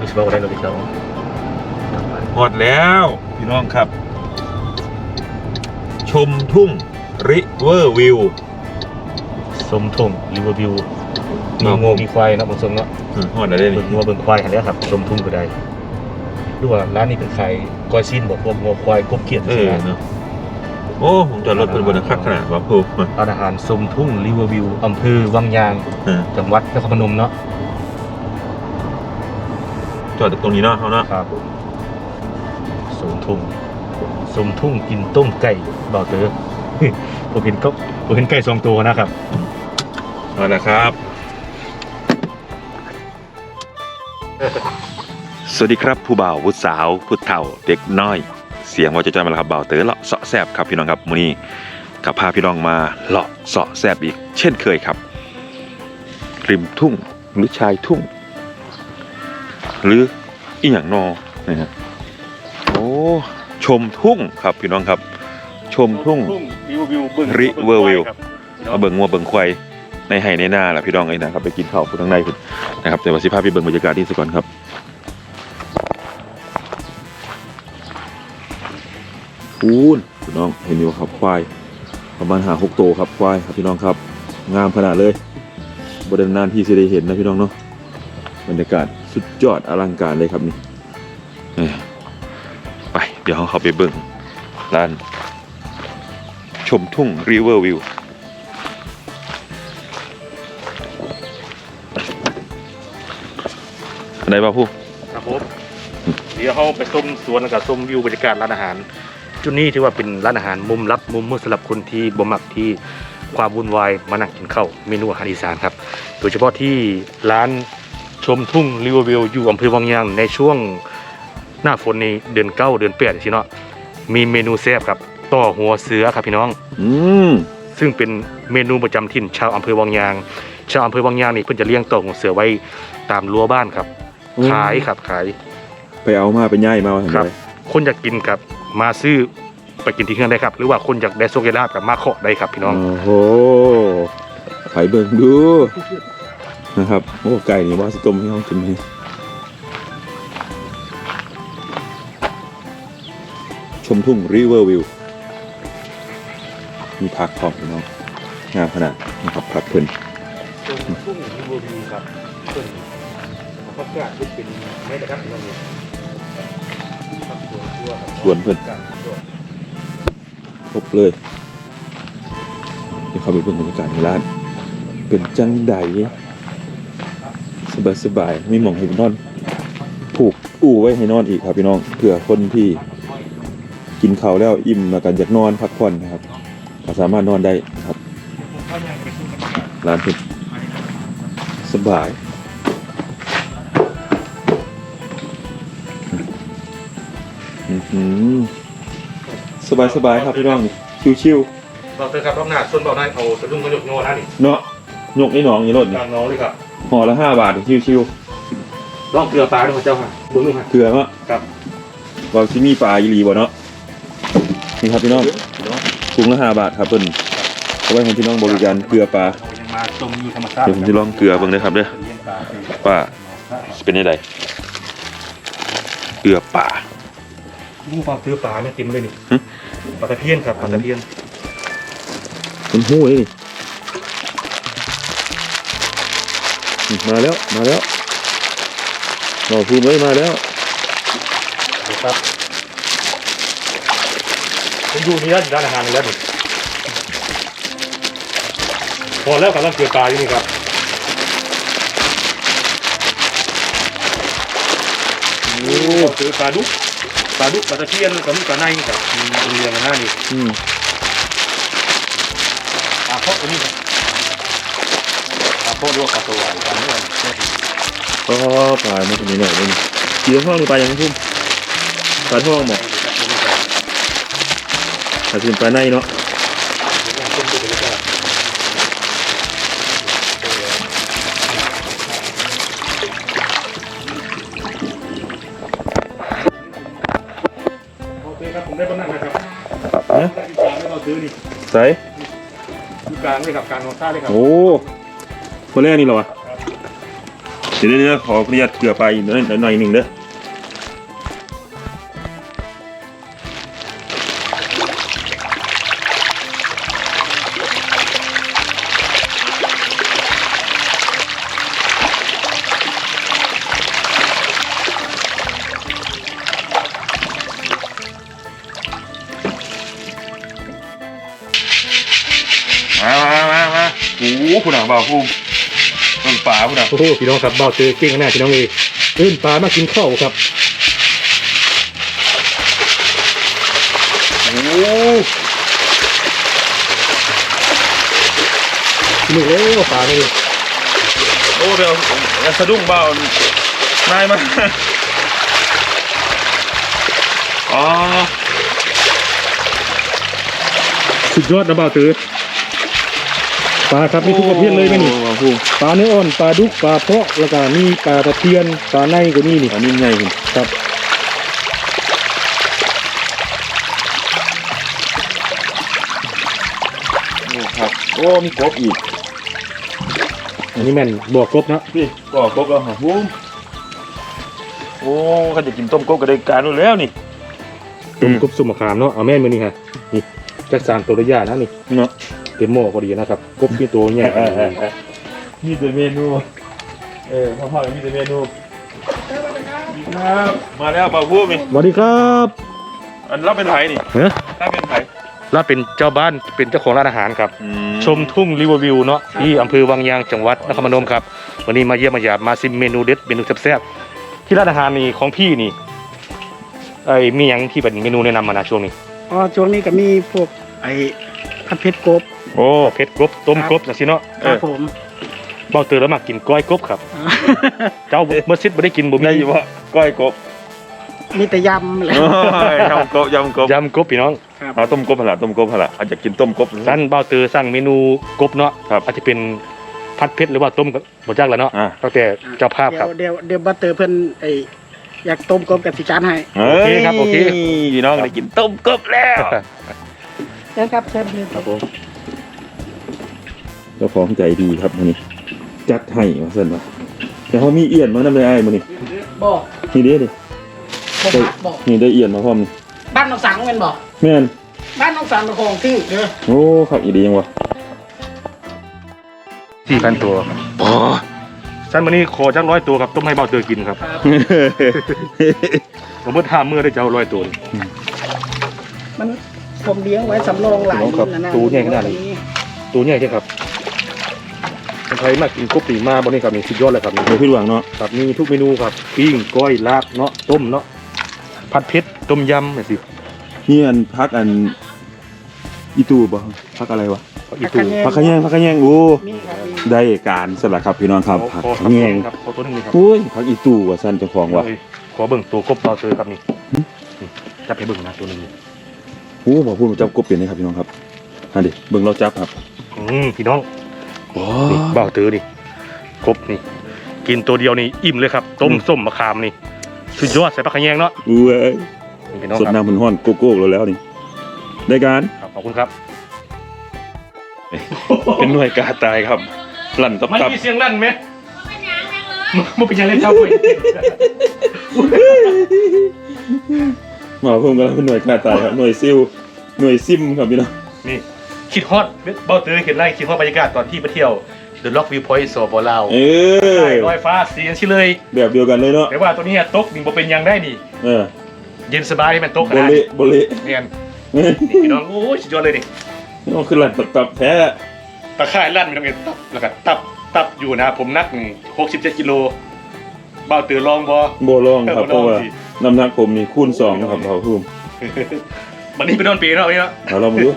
มีสบอกอะไรเราไปเจ้าหมดแล้วพี่น้องครับ ชมทุ่งริเวอร์วิวสมทุ่งริเวอร์วิวมีงูมีควายนะบนสมเนาะหมดแล้วได้เนี่งงัวเบิ่งควายหันแล้วครับสมทุ่งก็ได้ดูว่าร้านนี้เป็นใครก้อยซีนบอกพวกงัวควายกบเขียดใช่ไหมเนาะโอ้ผมจอดรถเป็นบนคักขนาดว่าพูมาร้านอาหารสมทุ่งริเวอร์วิวอำเภอวังยางจังหวัดนครพนมเนาะ จอดตรงนี้เนาะเขาเนาะครับสมทุ่งสมทุ่งกินต้มไก่บ่าวเต๋อผมเห็นก็ผมเห็นไก่สองตัวนะครับเอาละครับ สวัสดีครับผู้บ่าวผู้สาวผู้เฒ่าเด็กน้อย เสียงว่าจะจอยมาแล้วครับบ่าวเต๋อเลาะเสาะแซบครับพี่น้องครับมื้อนี้กับพาพี่น้องมาเลาะเสาะแซบอีก เช่นเคยครับริมทุ่งหรือชายทุ่ง หรืออีหยังนอนะฮะโอ้ชมทุ่งครับพี่น้องครับ ชมทุ่งริเวอร์วิวเบิ่งริเวอร์วิว มาเบิ่งงัวเบิ่งควายในไห่ในหน้าล่ะพี่น้องเอ้ยนะครับไปกินข้าวผู้ทั้งในคุณนะครับแต่ว่าสิพาพี่เบิ่งบรรยากาศที่สก่อนครับพูนพี่น้องเห็นอยู่ครับควายประมาณหาหกโตวครับควายครับพี่น้องครับ งามขนาดเลยบริเวณนานที่จะได้เห็นนะพี่น้องเนาะบรรยากาศ สุดยอดอลังการเลยครับนี่ไป เดี๋ยวเขาไปเบิ่งร้านชมทุ่งริเวอร์วิวอะไรบ้าผู้ครับผมเดี๋ยวเขาไปชมสวนกับชมวิวบรรยากาศร้านอาหาร จุดนี้ถือว่าเป็นร้านอาหารมุมลับมุมมืดสำหรับคนที่บ่มักที่ความวุ่นวายมานั่งกินข้าวเมนูอาหารอีสานครับ โดยเฉพาะที่ร้าน ชมทุ่งริเวอร์วิวอยู่อำเภอวังยางในช่วงหน้าฝนในเดือนเก้าเดือนแปดสิเนาะมีเมนูแซ่บครับต่อหัวเสือครับพี่น้อง อืมซึ่งเป็นเมนูประจำถิ่นชาวอำเภอวังยาง ชาวอำเภอวังยางนี่เพิ่นจะเลี้ยงต่อหัวเสือไว้ตามรั้วบ้านครับ ขายครับขาย ไปเอามาไปย่ายมาเห็นครับไหมคนอยากกินครับมาซื้อไปกินที่เครื่องได้ครับ หรือว่าคนอยากได้โซเกลาบกับมาเคาะได้ครับพี่น้อง โอ้โหไปเบิ่งดู นะครับโอ้ไก่นี่ว่าสต้มให้ห้องกินนี่ชมทุ่งริเวอร์วิวมีพักพร้อมพี่น้องงามขนาดนะครับพักเพิ่นทุ่งริเวอร์วิวครับเพิ่นเขาก็เป็นแม่นะครับพี่น้องนี่ครับสวนครัวครับสวนเพิ่นการสวนครบเลยเดี๋ยวเข้าไปเบิ่งบรรยากาศในร้าน เป็นจังใด สบายสบายๆมีหมองให้นอน ผูกอู่ไว้ให้นอนอีกครับพี่น้องเผื่อคนที่กินข้าวแล้วอิ่มแล้วกันอยากนอนพักผ่อนนะครับก็สามารถนอนได้นะครับร้านเป็นสบายอื้อหือสบายสบายๆครับพี่น้องนี่ชิวเราเจอครับรอบหน้าส่วนเบาได้เอาสะดุ้งกระยกโยนนะนี่ๆเนาะยกไอ้หนองนี่รถกนี่ลางน้องเลยครับ ห่อละห้าบาทชิวลองเกลือปลาด้วยครับเจ้าค่ะบุญลุงค่ะ ๆเกลือเนาะครับ ว่าซิมีปลาอีหลีบ่เนาะนี่ครับพี่น้องถุงละห้าบาทครับเพิ่นเอาไว้ให้พี่น้องบริการเกลือปลามาชมวิวธรรมชาติเดี๋ยวผมจะลองเกลือเบิ่งเด้อครับเด้อว่าสิเป็นยังไงเกลือป่าลูกปลาซื้อปลาเนี่ยเต็มเลยนี่หึ ปลาตะเพียนครับปลาตะเพียนเป็นหู้เลยนี่ มาแล้วมาแล้วหน่อพูนไว้มาแล้วนะครับผมดูนี่ร้านร้านอาหารนี่แล้วนี่พอแล้วกับร้านเกลือปลาอยู่นี่ครับโอ้ซื้อปลาดุกปลาดุกปลาตะเพียนกับมีปลาในครับมีตัวเรียงกันหน้านี่อืมปลาเพาะตัวนี้ครับ ปลาเพาะหรือว่าปลาตัวใหญ่ปลาเนื้อก็ปลาไม่ถึงนี้หน่อยนึงเกี๊ยวห้องนี่ปลายังพุ่มปลาท่องหมอกปลาถึงปลาในเนาะโอเคครับผมได้บ้านนั่นนะครับนะที่กางที่เราซื้อนี่ใส่กลางเลยครับกลางของซ่าเลยครับ โอ้ คนแรกนี่เหรอวะเดี๋ยวเดี๋ยวขออนุญาตเกลือไปหน่อยหน่อยหนึ่งเด้อมามามามาโอ้โหคุณอะบ่าวภูมิ ป่าคุณอะโอ้โหพี่น้องครับเบาเจอเก่งแน่พี่น้องเอยเอิ้นปลามากินข้าวครับโอ้โหนี่โอ้ปลานี่โอ้เดี๋ยวสะดุ้งเบานายมาอ๋อสุดยอดนะเบาเจอ ปลาครับมีทุกประเภทเลยไหมนี่บ่าวภูมิปลาเนื้ออ่อนปลาดุกปลาเพาะแล้วก็มีปลาตะเพียนปลาในก็มีนี่อันนี้ใหญ่คุณครับโอ้ครับโอ้มีกบอีก อันนี้แม่นบวกกบเนาะพี่ก็กบแล้วครับภูมิโอ้เขาจะกินต้มกบก็ได้การนู่นแล้วนี่ต้มกบสุมมะขามเนาะเอาแม่นมือนี่ฮะนี่จักสารตัวระยะนะนี่เนาะ เต็มหม้อพอดีนะครับกบที่ตัวใหญ่ มีแต่เมนู เออพ่อพ่อมีแต่เมนูครับ มาแล้วบ่าวภูมิสวัสดีครับอันรับเป็นไผนี่เฮ้ยรับเป็นไผแล้วเป็นเจ้าบ้านเป็นเจ้าของร้านอาหารครับ ชมทุ่งริเวอร์วิวเนาะที่อำเภอวังยางจังหวัดนครพนมครับ วันนี้มาเยี่ยมมาหยาบมาซิมเมนูเด็ดเมนูแซ่บๆที่ร้านอาหารนี่ของพี่นี่ไอ้มีหยังที่เป็นเมนูแนะนำมานะช่วงนี้อ๋อช่วงนี้ก็มีพวกไอ้ผัดเผ็ดกบ โอ้เผ็ดกบต้มกบจังซี่เนาะครับผมเบ้าเตือนแล้วมากินก้อยกบครับ เจ้าเมื่อซิดบ่ได้กินบ่มีได้อยู่ว่าก้อยกบมีแต่ยำเลย โอ้ยยำกบยำกบยำกบพี่น้องครับเอาต้มกบหนละต้มกบหนละอาจจะกินต้มกบ สั่นเบ้าเตือสั่งเมนูกบเนาะครับอาจจะเป็นผัดเผ็ดหรือว่าต้มก็บ่จักแล้วเนาะอ่าตั้งแต่เจ้าภาพเดี๋คยรับวเดี๋ยวเดี๋ยวบัตเตอร์เพิ่นไอ้อยากต้มกบกับสิจานให้เฮ้ยโอเคครับโอเคพี่น้องได้กินต้มกบแล้ว เชิญครับเชิญเลยครับ เจ้าของใจดีครับมื้อนี้จัดให้ว่าซั่นว่าแต่เขามีเอียนมานำได้อ้ายมื้อนี้บอกนี่เด้ดิบอกได้บอกนี่ได้เอียนมาพร้อมนี่บ้านน้องสังเป็นบอกแม่นบ้านน้องสังเป็นของที่เด้อโอ้ขักอีดีจังวะสี่พันตัวอ๋อสั้นวันนี้ขอจักร้อยตัวครับต้มให้เบาเตือกินครับครับผมเมื่อห้าเมื่อได้เจ้าร้อยตัวนี่มันผมเลี้ยงไว้สำรองหลายน้องครับนะนะตูใหญ่ขนาดนี้ตัวใหญ่ใช่ครับคน ไทยมากินกบปีมาบนนี้ครับนี่สุดยอดเลยครับนี่เดี๋ยวพี่หวังเนาะครับมีทุกเมนูครับปิ้งก้อยลาบเนาะต้มเนาะผัดเผ็ดต้มยำแบบสินี่อันพักอันอีตูบ่พักอะไรวะอีตูพักขะแยงพักขะแยงโอ้ได้การสละครับพี่น้องครับพักขะแยงครับขอตัวนึงครับโอ้ยพักอีตูว่าสั้นเจ้าของว่ะขอเบิ่งตัวกบเบาเตือครับนี่จับให้เบิ่งนะตัวนึงนี่โอ้บอกพูดมาจับกบเปลี่ยนนะครับพี่น้องครับอันดิเบิ่งเราจับครับอืมพี่น้อง นี่เบาเตือนี่กบนี่ กินตัวเดียวนี่อิ่มเลยครับ ต้มส้มมะขามนี่สุดยอดใส่ปลาขะแยงเนาะอุ้ยนี่พี่น้องสดครับน้ำมันห้อนโกโก้แล้วแล้วนี่ ได้การครับขอบคุณครับ เป็นหน่วยกาตายครับลั่นตับมันตับมีเสียงลั่นไหมมันเป็นยังไงครับเว้ยหมอผมกำลังเป็นหน่วยกาตายครับหน่วยซิลหน่วยซิมครับพี่น้องนี่ คิดฮอตเบ้าเตอเห็นไรคิดฮอตบรรยากาศตอนที่ไปเที่ยว The Rock View Point สปลาวเออใช่ลอยฟ้าสีชิเลย แบบเดียวกันเลยเนาะแต่ว่าตัวนี้ตกนี่บ่เป็นหยังได้นี่เออเย็นสบายให้มันตกโบนะเละโบเละเนี่ยนี่พี่น้องโอ้ยสุดยอดเลยนี่นี่คือลั่นตับตับแท้ตะข่ายลั่นพี่น้องเอ็นตับแล้วก็ตับตับอยู่นะผมนักนี่67กิโลเบ้าเตอลองบ่โบลองครับโบลองเพราะว่าสิน้ำหนักผมนี่คูณสองนะครับเราพุ่มวันนี้ไปนอนปีเนาะวันนี้เนาะเอาเรามาดู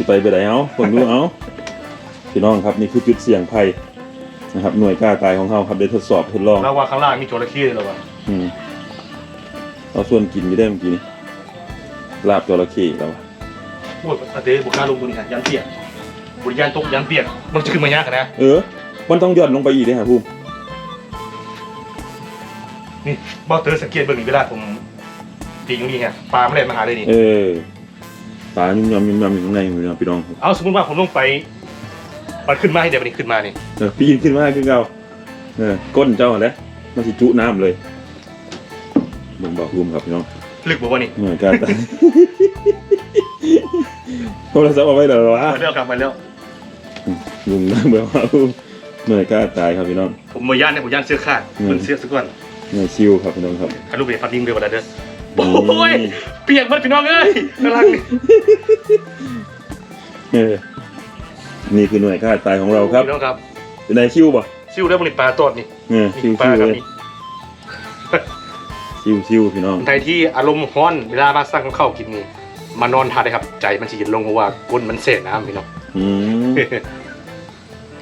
สิไปไปไหนเอาผมดูเอาพี่น้องครับนี่คือจุดเสี่ยงภัยนะครับ หน่วยกล้าตายของเราครับได้ทดสอบทดลองเราว่าข้างล่างมีจระเข้เลยเหรอวะอืมเราส่วนกินไม่ได้เมื่อกี้นี้ลาบจระเข้แล้วอะโอ้ยอาเต้บุกล้าลงตัวนี้ค่ะยันเปียกบุญยานตกยันเปียกมันจะขึ้นมายากอะนะ เออ มันต้องย่อนลงไปอีกเลยครับพุ่มนี่บอสเตอร์สังเกตเบิ่งนี่เวลาผมตีอยู่นี่ไงปลาไม่ได้มาหาเลยนี่ เออ ปลายุ่มยำยุ่มยำอยู่ข้างในพี่น้องพี่น้องเอาสมมติว่าผมลงไปมันขึ้นมาให้เดี๋ยวมันขึ้นมานี่เออปีนขึ้นมาขึ้นเก่าเออก้นเจ้าแหละมันสิจุน้ำเลยมึงบอกรุมครับพี่น้องลึกบ่วนี่เหมือนกันโทรศัพท์เอาไว้เหรอวะ มาแล้วครับมาแล้วลุงนะเบื่อว่าเหนื่อยกล้าตายครับพี่น้อง ผมมาย่านเนี่ยผมย่านเสื้อขาดอืมเพิ่นเสื้อซะก่อนเหนื่อยชิวครับพี่น้องครับถ่ายรูปไปพัดยิงเดียวกันแล้วเด้ออืม โอ้ยเปียกหมดพี่น้องเอ้ยกำลังนี่เออนี่คือหน่วยกล้าตายของเราครับพี่น้องครับเป็นนายชิวป่ะซิ่วได้บริปลาตอดนี่เออชิวปลาชิวครับเลยนี่ชิวชิวพี่น้องคนไทยที่อารมณ์ร้อนเวลามาสั่งกับข้าวกินนี่มานอนทานได้ครับ ใจมันสิเย็นลงเพราะว่าก้นมันเสน้ำพี่น้องอืม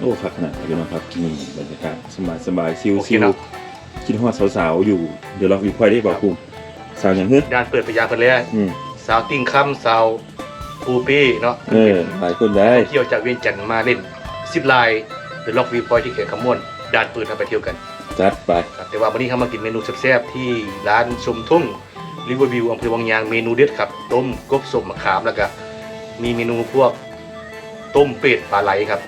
โอ้ขัดขนาดครับพี่น้องครับนี่บรรยากาศสบายสบายชิวโอเคชิวเนาะคิดฮอดสาวๆอยู่ เดี๋ยวเราวิพอยได้บอกคุณ สาวอย่างเฮ้ยด้านเปิดพยาเพิ่นแล้วอืมสาวติ้งค่ำสาวปูปี้เนาะเออหลายคนได้เที่ยวจากเวียงจันทร์มาเล่นซิปไลน์หรือล็อกวีพอยที่เขตขมวนด้านปืนทำไปเที่ยวกันจัดไปครับแต่ว่าวันนี้เขามากินเมนูแซ่บๆที่ร้านชมทุ่งริเวอร์วิวอำเภอวังยางเมนูเด็ดครับต้มกบสมมะขามแล้วก็มีเมนูพวกต้มเป็ดปลาไหลครับ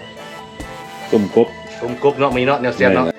ต้มกบต้มกบเนาะมีเนาะแนวแซ่บเนาะได้